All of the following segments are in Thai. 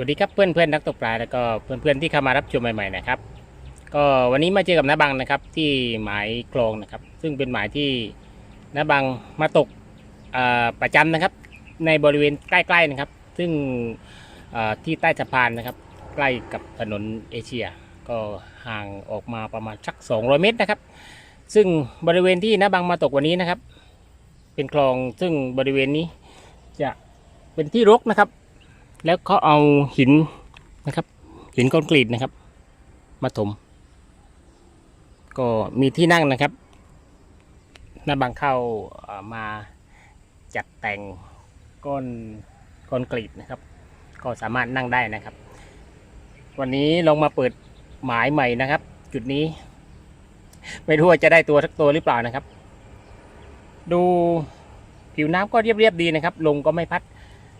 วัสดีครับเพื่อนเพื่อนนักตกปลาแล้วก็เพื่อนเพื่อนที่เข้ามารับชมใหม่ๆนะครับ ก็วันนี้มาเจอกับน้าบังนะครับที่หมายคลองนะครับ ซึ่งเป็นหมายที่น้าบังมาตกประจำนะครับ ในบริเวณใกล้ๆนะครับ ซึ่งที่ใต้สะพานนะครับ ใกล้กับถนนเอเชีย ก็ห่างออกมาประมาณสัก 200 เมตรนะครับ ซึ่งบริเวณที่น้าบังมาตกวันนี้นะครับ เป็นคลองซึ่งบริเวณนี้จะเป็นที่รกนะครับ แล้วเขาเอาหินนะครับ หินคอนกรีตนะครับ มาถม ก็มีที่นั่งนะครับหน้าบางเข้ามาจัดแต่งก้อนคอนกรีตนะครับ ก็สามารถนั่งได้นะครับ วันนี้ลงมาเปิดหมายใหม่นะครับ จุดนี้ ไม่รู้ว่าจะได้ตัวสักตัวหรือเปล่านะครับ ดูผิวน้ำก็เรียบๆดีนะครับลมก็ไม่พัด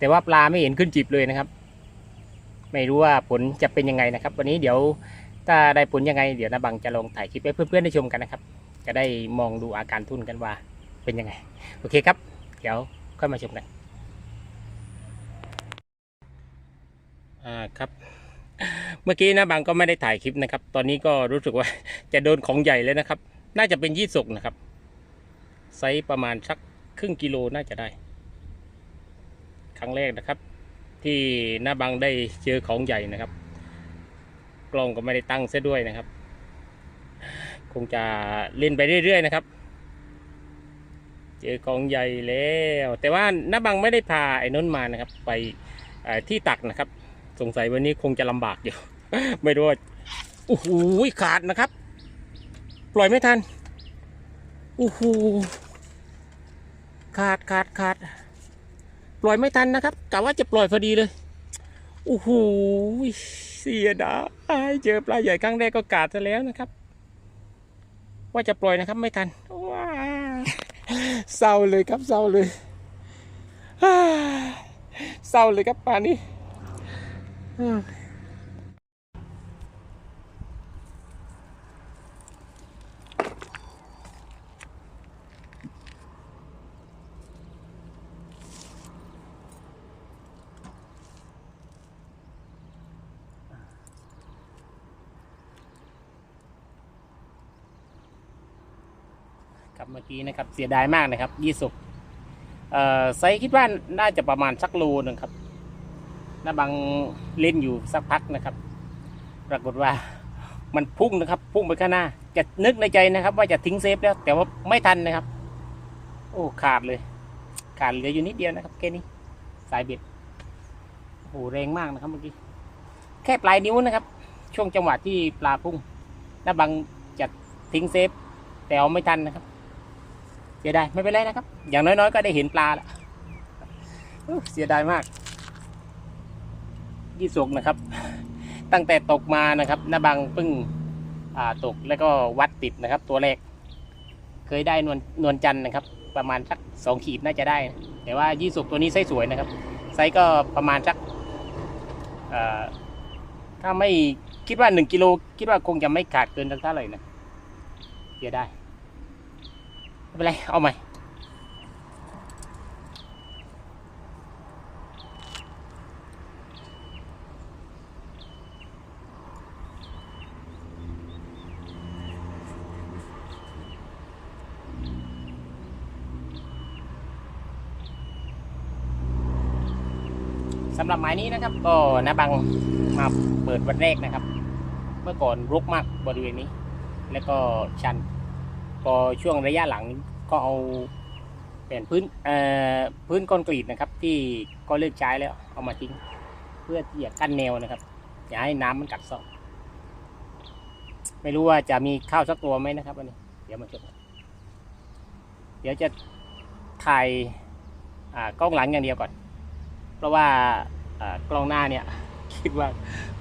แต่ว่าปลาไม่เห็นขึ้นจิบเลยนะครับ ไม่รู้ว่าผลจะเป็นยังไงนะครับ วันนี้เดี๋ยวถ้าได้ผลยังไง เดี๋ยวนาบังจะลงถ่ายคลิปให้เพื่อนๆได้ชมกันนะครับ จะได้มองดูอาการทุ่นกันว่าเป็นยังไง โอเคครับ เดี๋ยวค่อยมาชมกันอ่าครับ เมื่อกี้นะบังก็ไม่ได้ถ่ายคลิปนะครับ ตอนนี้ก็รู้สึกว่าจะโดนของใหญ่เลยนะครับ น่าจะเป็นยี่สกนะครับไซส์ประมาณสักครึ่งกิโลน่าจะได้ ครั้งแรกนะครับ ที่หน้าบังได้เจอของใหญ่นะครับ กล้องก็ไม่ได้ตั้งเสียด้วยนะครับ คงจะเล่นไปเรื่อยๆนะครับ เจอของใหญ่แล้ว แต่ว่าหน้าบังไม่ได้พาไอ้นนท์มานะครับ ไปที่ตักนะครับ สงสัยวันนี้คงจะลำบากอยู่ ไม่รู้ว่าโอ้โหขาดนะครับ ปล่อยไม่ทันโอ้โหขาดขาดขาด ปล่อยไม่ทันนะครับกะว่าจะปล่อยพอดีเลยโอ้โหเสียดายเจอปลาใหญ่ครั้งแรกก็กาดซะแล้วนะครับ ว่าจะปล่อยนะครับไม่ทันว้าเศร้าเลยครับเศร้าเลยเศร้าเลยครับปลานี้ เมื่อกี้นะครับเสียดายมากนะครับยี่สิบเอ่อไซคิดว่าน่าจะประมาณสักโลหนึงครับน้าบังเล่นอยู่สักพักนะครับ ปรากฏว่ามันพุ่งนะครับ พุ่งไปข้างหน้า จะนึกในใจนะครับ ว่าจะทิ้งเซฟแล้ว แต่ว่าไม่ทันนะครับ โอ้ขาดเลย ขาดเหลืออยู่นิดเดียวนะครับแค่นี้ สายเบ็ดโอ้โหแรงมากนะครับเมื่อกี้แค่ปลายนิ้วนะครับ ช่วงจังหวะที่ปลาพุ่งน้าบังจะทิ้งเซฟ แต่เอาไม่ทันนะครับ เสียดายไม่เป็นไรนะครับ อย่างน้อยๆ ก็ได้เห็นปลาละเสียดายมากยี่สกนะครับ ตั้งแต่ตกมานะครับนาบังพิ่งตกแล้วก็วัดติดนะครับ ตัวแรก เคยได้นวลนวลจันนะครับ ประมาณสักสองขีดน่าจะได้นะแต่ว่ายี่สกตัวนี้ไซส์สวยนะครับ ไซส์ก็ประมาณสักถ้าไม่คิดว่าหนึ่งกิโลคิดว่าคงจะไม่ขาดเกินสักเท่าไหร่นะเสียได้ ไม่เป็นไร เอาใหม่สำหรับหมายนี้นะครับก็นาบังมาเปิดวันแรกนะครับ เมื่อก่อนรุกมากบริเวณนี้ แล้วก็ชัน พอช่วงระยะหลังก็เอาแผ่นพื้นพื้นคอนกรีตนะครับ ที่ก็เลิกใช้แล้วเอามาทิ้ง เพื่อที่จะกั้นแนวนะครับ อย่าให้น้ำมันกัดเซอกไม่รู้ว่าจะมีข้าวสักตัวไหมนะครับวันนี้ เดี๋ยวมาชมเดี๋ยวจะถ่ายกล้องหลังอย่างเดียวก่อน เพราะว่าอ่ากล้องหน้าเนี่ย คิดว่า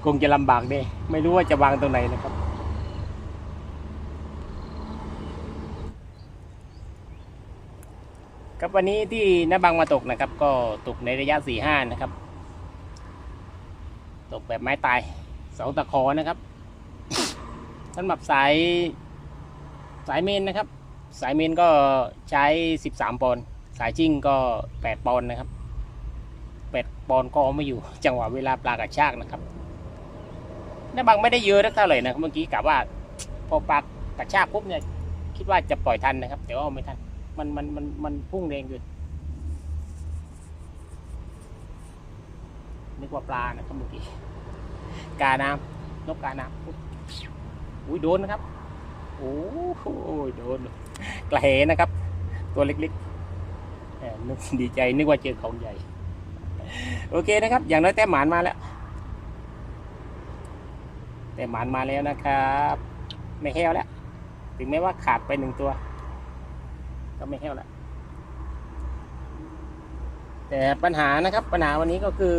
คงจะลำบากเด้ไม่รู้ว่าจะวางตรงไหนนะครับ ครับวันนี้ที่น้าบังมาตกนะครับ ก็ตกในระยะสี่ห้านะครับ ตกแบบไม้ตายเสาตะขอนะครับสำหรับสายสายเมนนะครับ สายเมนก็ใช้สิบสามปอนด์สายจิ้งก็แปดปอนด์นะครับแปดปอนก็เอาไม่อยู่จังหวะเวลาปลากระชากนะครับน้าบังไม่ได้เยอะนักเท่าไหร่นะครับเมื่อกี้กะว่าพอปลากระชากปุ๊บเนี่ยคิดว่าจะปล่อยทันนะครับ แต่ว่าไม่ทัน มันมันมันมันพุ่งแรงเกินนึกว่าปลานะครับเมื่อกี้กาน้ำนกกาน้ำอุ้ยโดนนะครับ โอ้โหโดนกระเหนะครับ ตัวเล็กๆนึกดีใจนึกว่าเจอของใหญ่ โอเคนะครับ อย่างน้อยแต้มหมานมาแล้วแต่หมานมาแล้วนะครับ ไม่แห้วแล้ว ถึงแม้ว่าขาดไปหนึ่งตัว ก็ไม่แห้วแล้วแต่ปัญหานะครับ ปัญหาวันนี้ก็คือ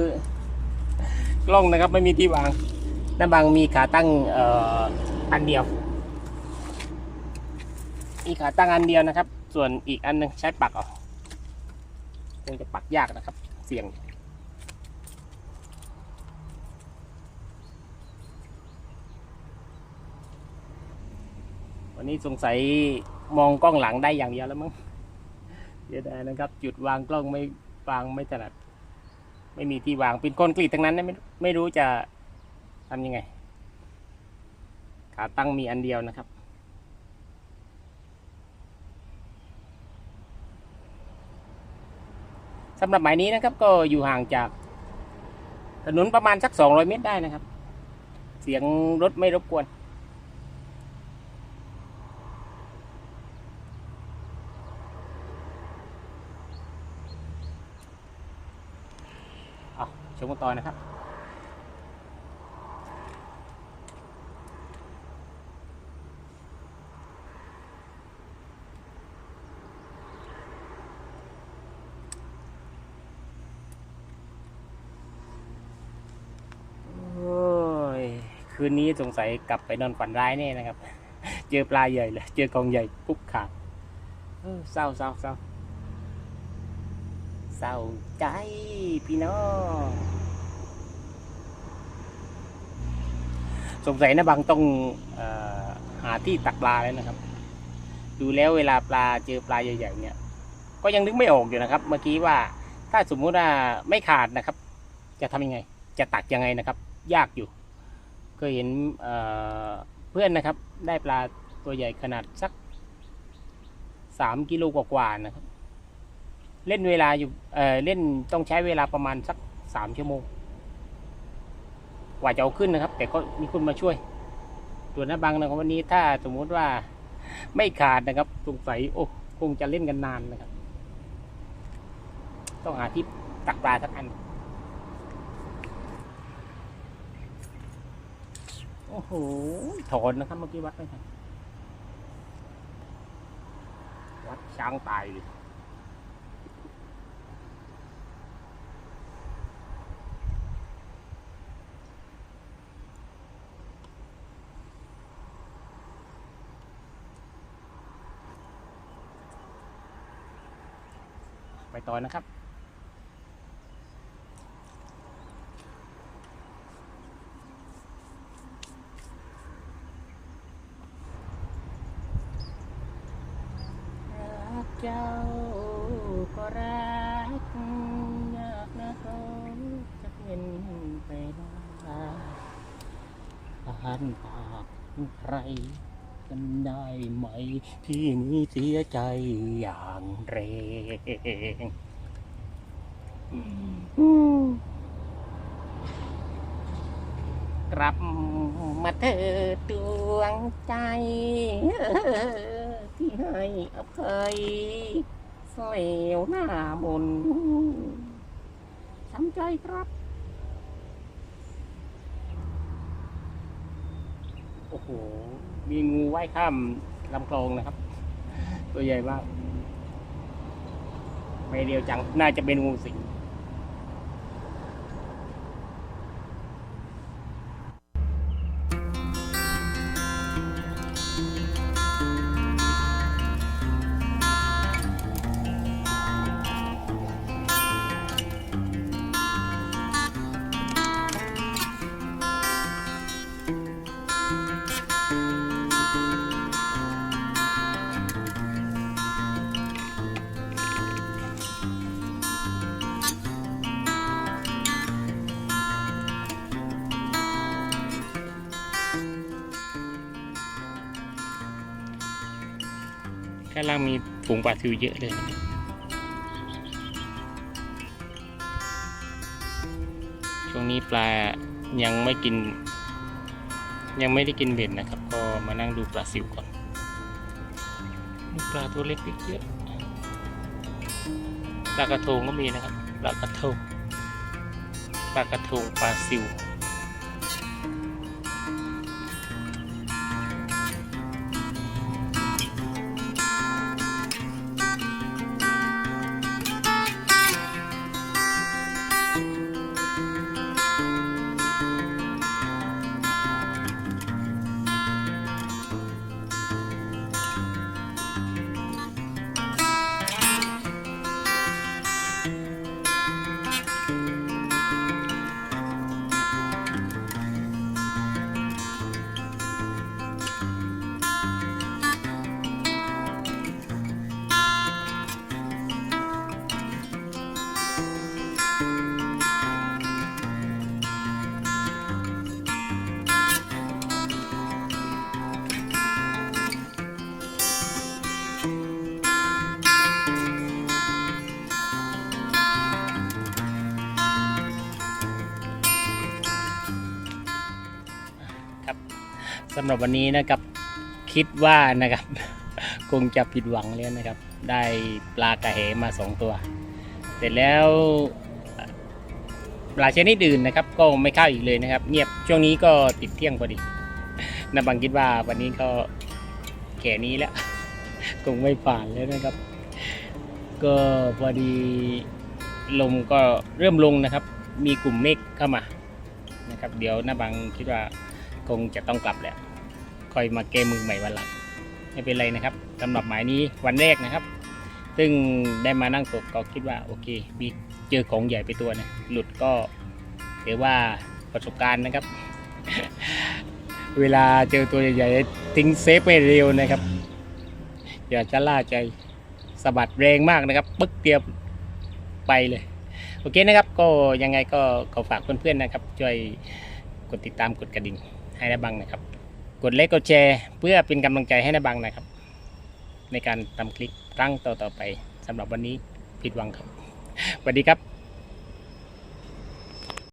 กล้องนะครับไม่มีที่วางด้านบางมีขาตั้งอออันเดียว มีขาตั้งอันเดียวนะครับ ส่วนอีกอันหนึงใช้ปักเอาคงจะปักยากนะครับ เสี่ยงวันนี้สงสัย มองกล้องหลังได้อย่างเดียวแล้วมั้งเสียดายนะครับ จุดวางกล้องไม่วางไม่ถนัด ไม่มีที่วางเป็นก้อนกรีดทั้งนั้นนะไม่ไม่รู้จะทำยังไง ขาตั้งมีอันเดียวนะครับสำหรับหมายนี้นะครับ ก็อยู่ห่างจากถนนประมาณสัก 200 เมตรได้นะครับ เสียงรถไม่รบกวน กันต่อนะครับคืนนี้สงสัยกลับไปนอนฝันร้ายแน่นะครับ เจอปลาใหญ่เลย เจอกองใหญ่ปุ๊บขาดเศร้าเศร้าเศร้า เศร้าใจพี่น้องสงสัยนะบางต้องอหาที่ตักปลาแล้วนะครับ ดูแล้วเวลาปลาเจอปลาใหญ่ๆเนี่ย ก็ยังนึกไม่ออกอยู่นะครับ เมื่อกี้ว่าถ้าสมมุติว่าไม่ขาดนะครับ จะทำยังไง จะตักยังไงนะครับ ยากอยู่ เคยเห็นเเพื่อนนะครับ ได้ปลาตัวใหญ่ขนาดสักสามกิโลกว่าๆนะครับ เล่นเวลาอยู่เออเล่นต้องใช้เวลาประมาณสักสามชั่วโมง กว่าจะเอาขึ้นนะครับ แต่ก็มีคนมาช่วยตัวน้าบังนะครับวันนี้ถ้าสมมุติว่าไม่ขาดนะครับสงสัยโอ้คงจะเล่นกันนานนะครับ ต้องหาที่ตักปลาสักอัน โอ้โหถอนนะครับเมื่อกี้วัดไม่ทันวัดช้างตายเลย ไปต่อนะครับ รักเจ้าก็รักยากนะเขาจะเป็นไปได้ผ่านปากใคร กันได้ไหมที่นี้เสียใจอย่างแรงกลับมาเธอดวงใจ ที่ให้อภัยเสลวหน้ามนช้ำใจครับ โอ้โห มีงูว่ายข้ามลำคลองนะครับ ตัวใหญ่มาก ไม่เดียวจัง น่าจะเป็นงูสิง ข้างล่างมีฝูงปลาซิวเยอะเลยนะช่วงนี้ปลายังไม่กิน ยังไม่ได้กินเบ็ดนะครับ ก็มานั่งดูปลาซิวก่อนปลาตัวเล็กเยอะปลากระทงก็มีนะครับปลากระทงปลากระทงปลาซิว สำหรับวันนี้นะครับคิดว่านะครับ คงจะผิดหวังแล้วนะครับ ได้ปลากระเหมาสองตัว เสร็จแล้วปลาชนิดอื่นนะครับ ก็ไม่เข้าอีกเลยนะครับ เงียบช่วงนี้ก็ติดเที่ยงพอดีนะบังคิดว่าวันนี้ก็แค่นี้แล้วคงไม่ผ่านแล้วนะครับ ก็พอดีลมก็เริ่มลงนะครับ มีกลุ่มเมฆเข้ามานะครับ เดี๋ยวนาบังคิดว่า คงจะต้องกลับแหละคอยมาแก้มือใหม่วันหลังไม่เป็นไรนะครับสำหรับหมายนี้วันแรกนะครับ ซึ่งได้มานั่งตกก็คิดว่าโอเคมีเจอของใหญ่ไปตัวนะหลุดก็ถือว่าประสบการณ์นะครับ เวลาเจอตัวใหญ่ๆทิ้งเซฟไม่เร็วนะครับอย่าจะล่าใจสะบัดแรงมากนะครับ ปึ๊กเดียวไปเลย โอเคนะครับ ก็ยังไงก็ขอฝากเพื่อนๆนะครับ ช่วยกดติดตามกดกระดิ่ง ให้นาบังนะครับ กดไลค์กดแชร์เพื่อเป็นกำลังใจให้นาบังนะครับ ในการทำคลิปครั้งต่อๆไปสำหรับวันนี้ผิดหวังครับสวัสดีครับ